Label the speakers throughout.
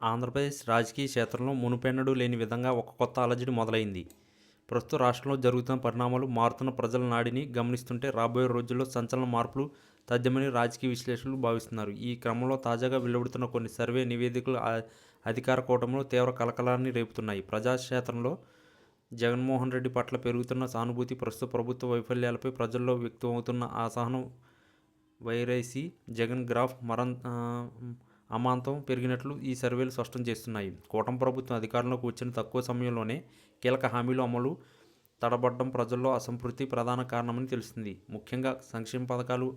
Speaker 1: ఆంధ్రప్రదేశ్ రాజకీయ క్షేత్రంలో మునుపెన్నడూ లేని విధంగా ఒక కొత్త అలజడి మొదలైంది. ప్రస్తుత రాష్ట్రంలో జరుగుతున్న పరిణామాలు మారుతున్న ప్రజల నాడిని గమనిస్తుంటే రాబోయే రోజుల్లో సంచలన మార్పులు తథ్యమని రాజకీయ విశ్లేషకులు భావిస్తున్నారు. ఈ క్రమంలో తాజాగా వెలువడుతున్న కొన్ని సర్వే నివేదికలు అధికార కూటమిలో తీవ్ర కలకలాన్ని రేపుతున్నాయి. ప్రజాక్షేత్రంలో జగన్మోహన్ రెడ్డి పట్ల పెరుగుతున్న సానుభూతి ప్రస్తుత ప్రభుత్వ వైఫల్యాలపై ప్రజల్లో వ్యక్తమవుతున్న అసహనం వైరసీ జగన్ గ్రాఫ్ మరం అమాంతం పెరిగినట్లు ఈ సర్వేలు స్పష్టం చేస్తున్నాయి. కూటమి ప్రభుత్వం అధికారంలోకి వచ్చిన తక్కువ సమయంలోనే కీలక హామీలు అమలు తడబడ్డం ప్రజల్లో అసంతృప్తి ప్రధాన కారణమని తెలుస్తుంది. ముఖ్యంగా సంక్షేమ పథకాలు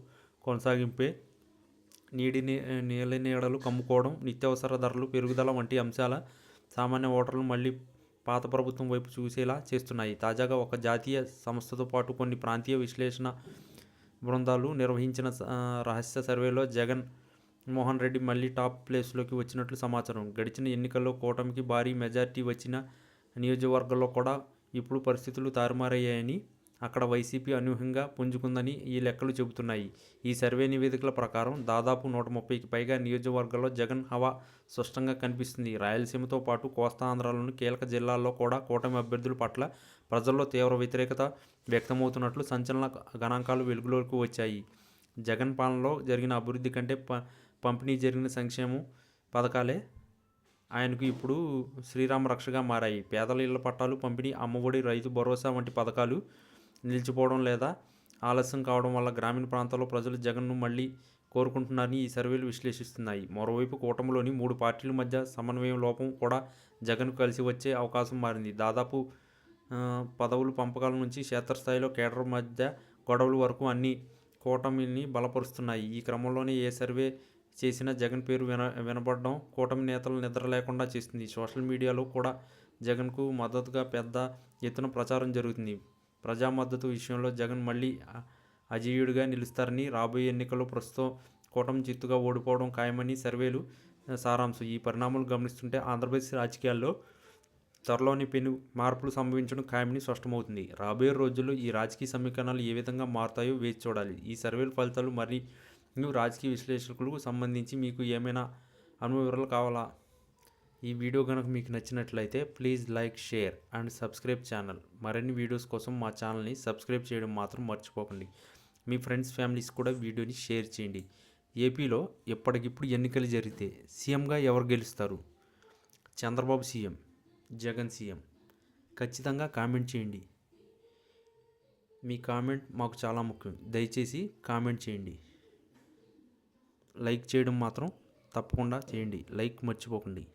Speaker 1: కొనసాగింపే నీడి నీళ్ళ నీడలు కమ్ముకోవడం నిత్యావసర ధరలు పెరుగుదల వంటి అంశాల సామాన్య ఓటర్లు మళ్ళీ పాత ప్రభుత్వం వైపు చూసేలా చేస్తున్నాయి. తాజాగా ఒక జాతీయ సంస్థతో పాటు కొన్ని ప్రాంతీయ విశ్లేషణ బృందాలు నిర్వహించిన రహస్య సర్వేలో జగన్ మోహన్ రెడ్డి మళ్ళీ టాప్ ప్లేస్లోకి వచ్చినట్లు సమాచారం. గడిచిన ఎన్నికల్లో కూటమికి భారీ మెజార్టీ వచ్చిన నియోజకవర్గాల్లో కూడా ఇప్పుడు పరిస్థితులు తారుమారయ్యాయని అక్కడ వైసీపీ అనూహ్యంగా పుంజుకుందని ఈ లెక్కలు చెబుతున్నాయి. ఈ సర్వే నివేదికల ప్రకారం దాదాపు నూట ముప్పైకి పైగా నియోజకవర్గాల్లో జగన్ హవా స్పష్టంగా కనిపిస్తుంది. రాయలసీమతో పాటు కోస్తాంధ్రాలోని కీలక జిల్లాల్లో కూడా కూటమి అభ్యర్థుల పట్ల ప్రజల్లో తీవ్ర వ్యతిరేకత వ్యక్తమవుతున్నట్లు సంచలన గణాంకాలు వెలుగులోకి వచ్చాయి. జగన్ పాలనలో జరిగిన అభివృద్ధి కంటే ప పంపిణీ జరిగిన సంక్షేమం పథకాలే ఆయనకు ఇప్పుడు శ్రీరామ రక్షగా మారాయి. పేదల ఇళ్ళ పట్టాలు పంపిణీ అమ్మఒడి రైతు భరోసా వంటి పథకాలు నిలిచిపోవడం లేదా ఆలస్యం కావడం వల్ల గ్రామీణ ప్రాంతాల్లో ప్రజలు జగన్ను మళ్ళీ కోరుకుంటున్నారని ఈ సర్వేలు విశ్లేషిస్తున్నాయి. మరోవైపు కూటమిలోని మూడు పార్టీల మధ్య సమన్వయం లోపం కూడా జగన్కు కలిసి వచ్చే అవకాశం మారింది. దాదాపు పదవులు పంపకాల నుంచి క్షేత్రస్థాయిలో కేడర్ మధ్య గొడవల వరకు అన్ని కూటమిని బలపరుస్తున్నాయి. ఈ క్రమంలోనే ఏ సర్వే చేసిన జగన్ పేరు విన వినపడడం కూటమి నేతలు నిద్ర లేకుండా చేస్తుంది సోషల్ మీడియాలో కూడా జగన్కు మద్దతుగా పెద్ద ఎత్తున ప్రచారం జరుగుతుంది. ప్రజా మద్దతు విషయంలో జగన్ మళ్ళీ అజేయుడిగా నిలుస్తారని రాబోయే ఎన్నికల్లో ప్రస్తుతం కూటమి చిత్తుగా ఓడిపోవడం ఖాయమని సర్వేలు సారాంశం. ఈ పరిణామాలు గమనిస్తుంటే ఆంధ్రప్రదేశ్ రాజకీయాల్లో త్వరలోని పెను మార్పులు సంభవించడం ఖాయమని స్పష్టమవుతుంది. రాబోయే రోజుల్లో ఈ రాజకీయ సమీకరణాలు ఏ విధంగా మారుతాయో వేచి చూడాలి. ఈ సర్వేల ఫలితాలు మరి రాజకీయ విశ్లేషకులకు సంబంధించి మీకు ఏమైనా అనుభవ వివరాలు కావాలా? ఈ వీడియో కనుక మీకు నచ్చినట్లయితే please like share and subscribe channel. మరిన్ని వీడియోస్ కోసం మా ఛానల్ని సబ్స్క్రైబ్ చేయడం మాత్రం మర్చిపోకండి. మీ ఫ్రెండ్స్ ఫ్యామిలీస్ కూడా వీడియోని షేర్ చేయండి. ఏపీలో ఎప్పటికిప్పుడు ఎన్నికలు జరిగితే సీఎంగా ఎవరు గెలుస్తారు? Chandrababu CM Jagan CM. ఖచ్చితంగా కామెంట్ చేయండి. మీ కామెంట్ మాకు చాలా ముఖ్యం. దయచేసి కామెంట్ చేయండి. లైక్ చేయడం మాత్రం తప్పకుండా చేయండి. లైక్ మర్చిపోకండి.